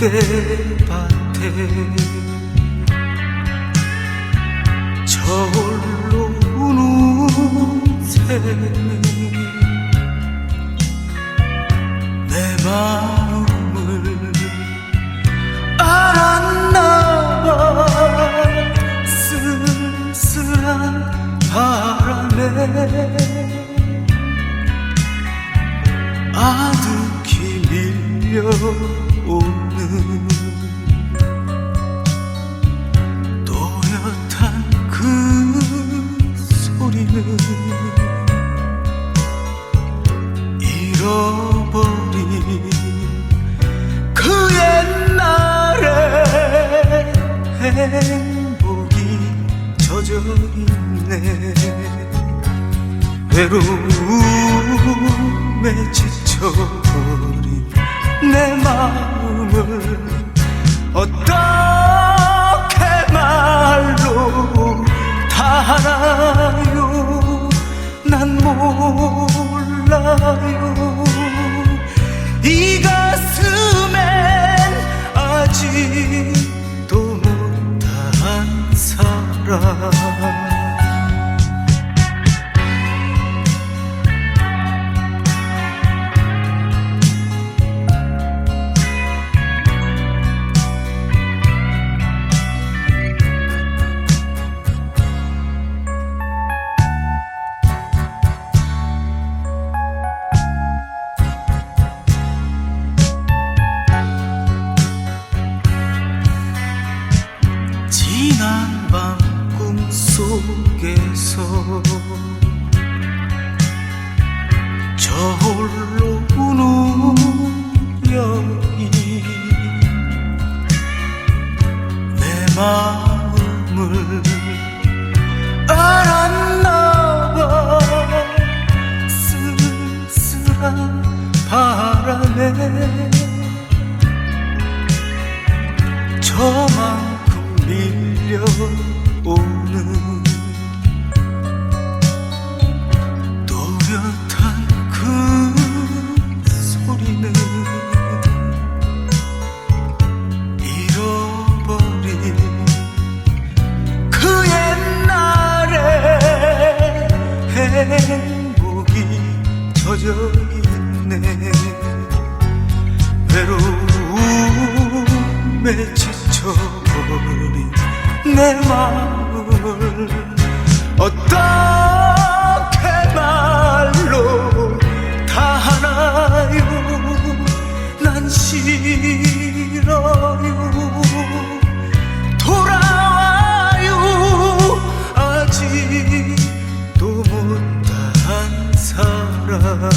밭에 저울로 우는 새는 내 마음을 알았나 봐. 쓸쓸한 바람에 아득히 밀려 잃어버린 그 옛날의 행복이 젖어있네. 외로움에 지쳐버린 내 마음 을 어떻게 말로 다 알아요? 난 몰라요. 이 가슴엔 아직도 못한 사랑 밤 꿈속에서 저 홀로 우는 여인 내 마음을 알았나 봐. 쓸쓸한 밀려오는 또렷한 그 소리는 잃어버린 그 옛날의 행복이 젖어 내 마음을 어떻게 말로 다 하나요? 난 싫어요. 돌아와요. 아직도 못한 사랑